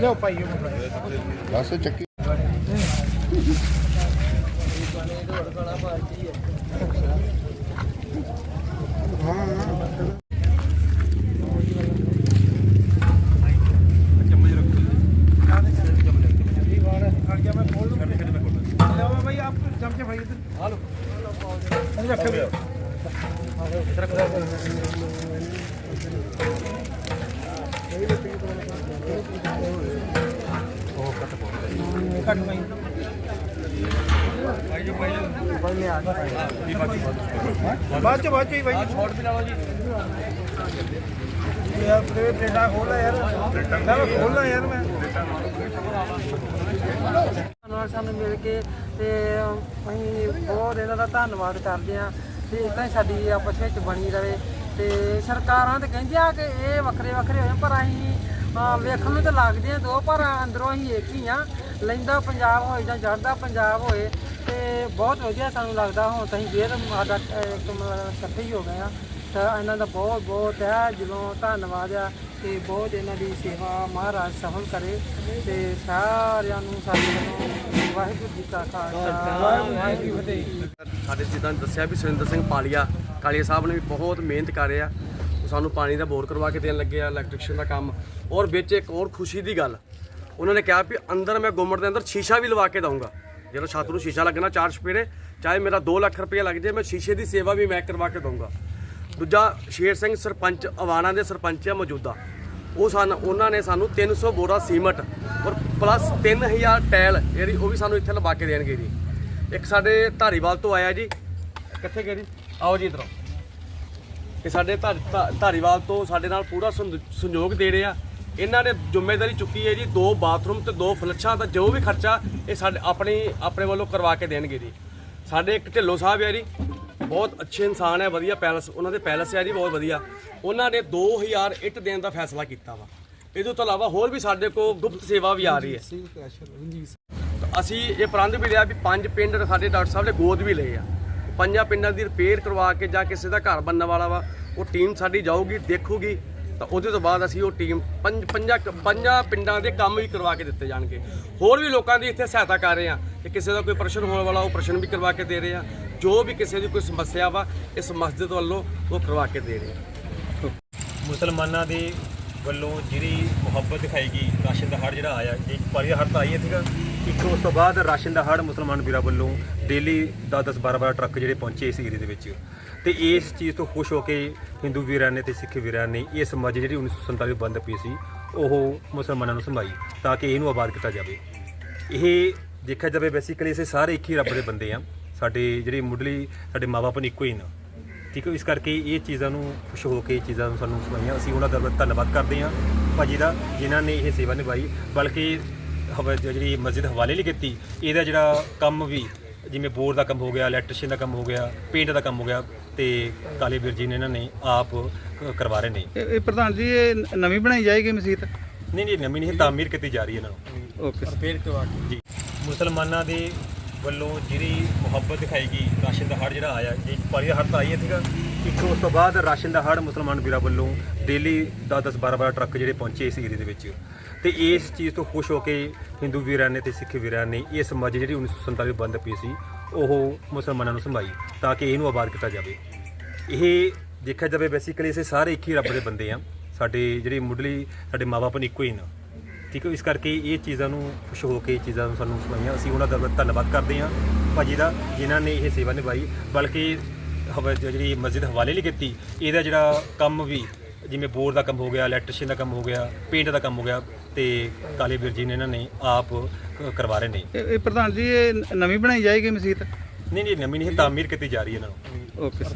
લ્યો ભાઈ લાસો ચક્કી ਬਾਅਦ ਚ ਬਾਅਦ ਚ ਹੀ ਭਾਈ ਛੋੜ ਵੀ ਲਾਓ ਜੀ ਯਾਰ। ਤੇ ਪਲੇਟਾਂ ਖੋਲ ਯਾਰ ਮੈਂ ਖੋਲਣਾ ਯਾਰ ਮੈਂ। ਨਾਲ ਸਾਨੂੰ ਮਿਲ ਕੇ ਤੇ ਅਸੀਂ ਬਹੁਤ ਇਹਨਾਂ ਦਾ ਧੰਨਵਾਦ ਕਰਦੇ ਹਾਂ ਤੇ ਇਦਾਂ ਹੀ ਸਾਡੀ ਆਪਸ ਵਿੱਚ ਬਣੀ ਰਹੇ ਤੇ ਸਰਕਾਰਾਂ ਤੇ ਕਹਿੰਦੀਆਂ ਕਿ ਇਹ ਵੱਖਰੇ ਵੱਖਰੇ ਹੋਏ, ਪਰ ਅਸੀਂ ਵੇਖਣ ਨੂੰ ਤਾਂ ਲੱਗਦੇ ਆ ਦੋ, ਪਰ ਅੰਦਰੋਂ ਅਸੀਂ ਇੱਕ ਹੀ ਆ ਲੈਂਦਾ ਪੰਜਾਬ ਹੋਏ ਜਾਂ ਚੜ੍ਹਦਾ ਪੰਜਾਬ ਹੋਏ ਤੇ ਬਹੁਤ ਵਧੀਆ ਸਾਨੂੰ ਲੱਗਦਾ ਹੁਣ ਤਾਂ ਅਸੀਂ ਫੇਰ ਸਾਡਾ ਇਕੱਠੇ ਹੀ ਹੋ ਗਏ ਆ ਤਾਂ ਇਹਨਾਂ ਦਾ ਬਹੁਤ ਬਹੁਤ ਹੈ ਜਦੋਂ ਧੰਨਵਾਦ ਆ। ਤੇ ਬਹੁਤ ਇਹਨਾਂ ਦੀ ਸੇਵਾ ਮਹਾਰਾਜ ਸਫਲ ਕਰੇ ਤੇ ਸਾਰਿਆਂ ਨੂੰ ਸਾਡੇ ਵੱਲੋਂ ਵਾਹਿਗੁਰੂ ਜੀ ਕਾ ਖਾਲਸਾ ਵਾਹਿਗੁਰੂ ਜੀ ਕੀ ਫਤਿਹ। ਸਾਡੇ ਜਿੱਦਾਂ ਦੱਸਿਆ ਵੀ ਸੁਰਿੰਦਰ ਸਿੰਘ ਪਾਲੀਆ ਕਾਲੀਆ ਸਾਹਿਬ ਨੇ ਵੀ ਬਹੁਤ ਮਿਹਨਤ ਕਰ ਰਿਹਾ ਸਾਨੂੰ ਪਾਣੀ ਦਾ ਬੋਰ ਕਰਵਾ ਕੇ ਦੇਣ ਲੱਗੇ ਆ ਇਲੈਕਟ੍ਰੀਸ਼ੀਅਨ ਦਾ ਕੰਮ। ਔਰ ਵਿੱਚ ਇੱਕ ਹੋਰ ਖੁਸ਼ੀ ਦੀ ਗੱਲ ਉਹਨਾਂ ਨੇ ਕਿਹਾ ਵੀ ਅੰਦਰ ਮੈਂ ਗੁੰਮਟ ਦੇ ਅੰਦਰ ਸ਼ੀਸ਼ਾ ਵੀ ਲਵਾ ਕੇ ਦਊਂਗਾ। ਜਦੋਂ ਛੱਤ ਨੂੰ ਸ਼ੀਸ਼ਾ ਲੱਗਣਾ ਚਾਰ ਚਪੇੜੇ ਚਾਹੇ ਮੇਰਾ 2 ਲੱਖ ਰੁਪਏ ਲੱਗ ਜਾਏ ਮੈਂ ਸ਼ੀਸ਼ੇ ਦੀ ਸੇਵਾ ਵੀ ਮੈਂ ਕਰਵਾ ਕੇ ਦਊਂਗਾ। ਦੂਜਾ ਸ਼ੇਰ ਸਿੰਘ ਸਰਪੰਚ, ਅਵਾਣਾ ਦੇ ਸਰਪੰਚ ਆ ਮੌਜੂਦਾ। ਉਹ ਸਨ, ਉਹਨਾਂ ਨੇ ਸਾਨੂੰ 300 ਬੋਰਾ ਸੀਮਟ ਔਰ ਪਲੱਸ 3000 ਟੈਲ ਜਿਹੜੀ ਉਹ ਵੀ ਸਾਨੂੰ ਇੱਥੇ ਲਵਾ ਕੇ ਦੇਣਗੇ ਜੀ। ਇੱਕ ਸਾਡੇ ਧਾਰੀਵਾਲ ਤੋਂ ਆਇਆ ਜੀ। ਕਿੱਥੇ ਗਏ ਜੀ? ਆਓ ਜੀ ਇਧਰੋਂ। ਇਹ ਸਾਡੇ ਧਾ- ਧਾਰੀਵਾਲ ਤੋਂ ਸਾਡੇ ਨਾਲ ਪੂਰਾ ਸੰਯੋਗ ਦੇ ਰਹੇ ਆ। ਇਹਨਾਂ ਨੇ ਜ਼ਿੰਮੇਵਾਰੀ ਚੁੱਕੀ ਹੈ ਜੀ, ਦੋ ਬਾਥਰੂਮ ਤੇ ਦੋ ਫਲੱਛਾਂ ਦਾ ਜੋ ਵੀ ਖਰਚਾ ਇਹ ਸਾਡੇ, ਆਪਣੀ, ਆਪਣੇ ਵੱਲੋਂ ਕਰਵਾ ਕੇ ਦੇਣਗੇ ਜੀ। ਸਾਡੇ ਇੱਕ ਢਿੱਲੋਂ ਸਾਹਿਬ ਆ ਜੀ। ਬਹੁਤ ਅੱਛੇ ਇਨਸਾਨ ਹੈ, ਵਧੀਆ ਪੈਲਸ, ਉਹਨਾਂ ਦੇ ਪੈਲਸ ਹੈ ਜੀ, ਬਹੁਤ ਵਧੀਆ। ਉਹਨਾਂ ਨੇ 2000 ਇੱਟ ਦੇਣ ਦਾ ਫੈਸਲਾ ਕੀਤਾ ਵਾ। ਇਹਦੇ ਤੋਂ ਇਲਾਵਾ ਹੋਰ ਵੀ ਸਾਡੇ ਕੋਲ ਗੁਪਤ ਸੇਵਾ ਵੀ ਆ ਰਹੀ ਹੈ। ਅਸੀਂ ਇਹ ਪ੍ਰਬੰਧ ਵੀ ਲਿਆ ਵੀ ਪੰਜ ਪਿੰਡ ਸਾਡੇ ਡਾਕਟਰ ਸਾਹਿਬ ਨੇ ਗੋਦ ਵੀ ਲਏ ਆ। ਪੰਜਾਂ ਪਿੰਡਾਂ ਦੀ ਰਿਪੇਅਰ ਕਰਵਾ ਕੇ ਜਾਂ ਕਿਸੇ ਦਾ ਘਰ ਬਣਨ ਵਾਲਾ ਵਾ, ਉਹ ਟੀਮ ਸਾਡੀ ਜਾਊਗੀ, ਦੇਖੂਗੀ। ਤਾਂ ਉਹਦੇ ਤੋਂ ਬਾਅਦ ਅਸੀਂ ਉਹ ਟੀਮ ਪੰਜ ਪੰਜਾਂ ਪੰਜਾਂ ਪਿੰਡਾਂ ਦੇ ਕੰਮ ਵੀ ਕਰਵਾ ਕੇ ਦਿੱਤੇ ਜਾਣਗੇ। ਹੋਰ ਵੀ ਲੋਕਾਂ ਦੀ ਇੱਥੇ ਸਹਾਇਤਾ ਕਰ ਰਹੇ ਆ ਕਿ ਕਿਸੇ ਦਾ ਕੋਈ ਪ੍ਰਸ਼ਨ ਹੋਣ ਵਾਲਾ, ਉਹ ਪ੍ਰਸ਼ਨ ਵੀ ਕਰਵਾ ਕੇ ਦੇ ਰਹੇ ਆ ਜੋ ਵੀ ਕਿਸੇ ਦੀ ਕੋਈ ਸਮੱਸਿਆ ਵਾ, ਇਸ ਮਸਜਿਦ ਵੱਲੋਂ ਉਹ ਕਰਵਾ ਕੇ ਦੇ ਰਹੇ ਆ ਮੁਸਲਮਾਨਾਂ ਦੀ ਵੱਲੋਂ ਜਿਹੜੀ ਮੁਹੱਬਤ ਦਿਖਾਈ ਗਈ ਰਾਸ਼ਨ ਦਾ ਹੜ ਜਿਹੜਾ ਆਇਆ ਇੱਕ ਪਾਰੀ ਹੜ ਤਾਂ ਆਈ ਹੈ ਸੀਗਾ ਇੱਕ ਉਸ ਤੋਂ ਬਾਅਦ ਰਾਸ਼ਨ ਦਾ ਹੜ ਮੁਸਲਮਾਨ ਵੀਰਾਂ ਵੱਲੋਂ ਡੇਲੀ 10 10 12 12 ਟਰੱਕ ਜਿਹੜੇ ਪਹੁੰਚੇ ਇਸ ਏਰੀਏ ਦੇ ਵਿੱਚ। ਤੇ ਇਸ ਚੀਜ਼ ਤੋਂ ਖੁਸ਼ ਹੋ ਕੇ ਹਿੰਦੂ ਵੀਰਾਂ ਨੇ ਤੇ ਸਿੱਖ ਵੀਰਾਂ ਨੇ ਇਹ ਸਮਾਜ ਜਿਹੜੀ 1947 ਵਿੱਚ ਬੰਦ ਪਈ ਸੀ, ਉਹ ਮੁਸਲਮਾਨਾਂ ਨੂੰ ਸੰਭਾਈ ਤਾਂ ਕਿ ਇਹਨੂੰ ਆਬਾਦ ਕੀਤਾ ਜਾਵੇ। ਇਹ ਦੇਖਿਆ ਜਾਵੇ ਬੇਸਿਕਲੀ ਅਸੀਂ ਸਾਰੇ ਇੱਕ ਹੀ ਰੱਬ ਦੇ ਬੰਦੇ ਆ ਸਾਡੇ ਜਿਹੜੀ ਮੁੱਢਲੀ, ਸਾਡੇ ਮਾਪੇ ਨੇ ਇੱਕੋ ਹੀ ਨਾ। ਠੀਕ ਹੈ ਇਸ ਕਰਕੇ ਇਹ ਚੀਜ਼ਾਂ ਨੂੰ ਖੁਸ਼ ਹੋ ਕੇ ਇਹ ਚੀਜ਼ਾਂ ਨੂੰ ਸਾਨੂੰ ਸੁਣਾਈਆਂ। ਅਸੀਂ ਉਹਨਾਂ ਦਾ ਧੰਨਵਾਦ ਕਰਦੇ ਹਾਂ ਭਾਜੀ ਦਾ ਜਿਨ੍ਹਾਂ ਨੇ ਇਹ ਸੇਵਾ ਨਿਭਾਈ। ਬਲਕਿ ਹਵਾ ਜਿਹੜੀ ਮਸਜਿਦ ਹਵਾਲੇ ਲਈ ਕੀਤੀ ਇਹਦਾ ਜਿਹੜਾ ਕੰਮ ਵੀ ਜਿਵੇਂ ਬੋਰ ਦਾ ਕੰਮ ਹੋ ਗਿਆ ਇਲੈਕਟ੍ਰੀਸ਼ੀਅਨ ਦਾ ਕੰਮ ਹੋ ਗਿਆ ਪੇਂਟ ਦਾ ਕੰਮ ਹੋ ਗਿਆ ਤੇ ਕਾਲੇ ਵੀਰ ਜੀ ਨੇ ਇਹਨਾਂ ਨੇ ਆਪ ਕ- ਕਰਵਾ ਰਹੇ ਨੇ। ਇਹ ਪ੍ਰਧਾਨ ਜੀ ਇਹ ਨਵੀਂ ਬਣਾਈ ਜਾਏਗੀ ਮਸਜਿਦ? ਨਹੀਂ ਨਹੀਂ ਨਵੀਂ ਨਹੀਂ ਤਾਮੀਰ ਕੀਤੀ ਜਾ ਰਹੀ ਹੈ ਇਹਨਾਂ ਨੂੰ। ਓਕੇ ਜੀ। ਮੁਸਲਮਾਨਾਂ ਦੇ ਵੱਲੋਂ ਜਿਹੜੀ ਮੁਹੱਬਤ ਦਿਖਾਈ ਗਈ, ਰਾਸ਼ਨ ਦਾ ਹੜ ਜਿਹੜਾ ਆਇਆ ਇੱਕ ਪਾਰੀ ਹੜ ਤਾਂ ਆਈ ਹੈ ਸੀਗਾ ਇੱਕ ਉਸ ਤੋਂ ਬਾਅਦ ਰਾਸ਼ਨ ਦਾ ਹੜ ਮੁਸਲਮਾਨ ਵੀਰਾਂ ਵੱਲੋਂ ਡੇਲੀ 10 10 12 12 ਟਰੱਕ ਜਿਹੜੇ ਪਹੁੰਚੇ ਇਸ ਏਰੀਏ ਦੇ ਵਿੱਚ। ਤੇ ਇਸ ਚੀਜ਼ ਤੋਂ ਖੁਸ਼ ਹੋ ਕੇ ਹਿੰਦੂ ਵੀਰਾਂ ਨੇ ਤੇ ਸਿੱਖ ਵੀਰਾਂ ਨੇ ਇਹ ਸਮਾਜ ਜਿਹੜੀ 1947 ਵਿੱਚ ਬੰਦ ਪਈ ਸੀ, ਉਹ ਮੁਸਲਮਾਨਾਂ ਨੂੰ ਸੰਭਾਈ ਤਾਂ ਕਿ ਇਹਨੂੰ ਆਬਾਦ ਕੀਤਾ ਜਾਵੇ। ਇਹ ਦੇਖਿਆ ਜਾਵੇ ਬੇਸਿਕਲੀ ਅਸੀਂ ਸਾਰੇ ਇੱਕ ਹੀ ਰੱਬ ਦੇ ਬੰਦੇ ਆ ਸਾਡੇ ਜਿਹੜੀ ਮੁੱਢਲੀ, ਸਾਡੇ ਮਾਪੇ ਨੇ ਇੱਕੋ ਹੀ ਨਾ। ਠੀਕ ਹੈ? ਇਸ ਕਰਕੇ ਇਹ ਚੀਜ਼ਾਂ ਨੂੰ ਖੁਸ਼ ਹੋ ਕੇ ਇਹ ਚੀਜ਼ਾਂ ਨੂੰ ਸਾਨੂੰ ਸੁਣਾਈਆਂ। ਅਸੀਂ ਉਹਨਾਂ ਦਾ ਧੰਨਵਾਦ ਕਰਦੇ ਹਾਂ ਭਾਜੀ ਦਾ ਜਿਨ੍ਹਾਂ ਨੇ ਇਹ ਸੇਵਾ ਨਿਭਾਈ। ਬਲਕਿ ਹਵਾ ਜਿਹੜੀ ਮਸਜਿਦ ਹਵਾਲੇ ਲਈ ਕੀਤੀ ਇਹਦਾ ਜਿਹੜਾ ਕੰਮ ਵੀ ਜਿਵੇਂ ਬੋਰ ਦਾ ਕੰਮ ਹੋ ਗਿਆ ਇਲੈਕਟ੍ਰੀਸ਼ੀਅਨ ਦਾ ਕੰਮ ਹੋ ਗਿਆ ਪੇਂਟ ਦਾ ਕੰਮ ਹੋ ਗਿਆ ਤੇ ਕਾਲੇ ਵੀਰ ਜੀ ਨੇ ਇਹਨਾਂ ਨੇ ਆਪ ਕ- ਕਰਵਾ ਰਹੇ ਨੇ। ਇਹ ਪ੍ਰਧਾਨ ਜੀ ਇਹ ਨਵੀਂ ਬਣਾਈ ਜਾਏਗੀ ਮਸਜਿਦ? ਨਹੀਂ ਨਹੀਂ ਨਵੀਂ ਨਹੀਂ ਤਾਮੀਰ ਕੀਤੀ ਜਾ ਰਹੀ ਹੈ ਇਹਨਾਂ ਨੂੰ। ਓਕੇ ਜੀ।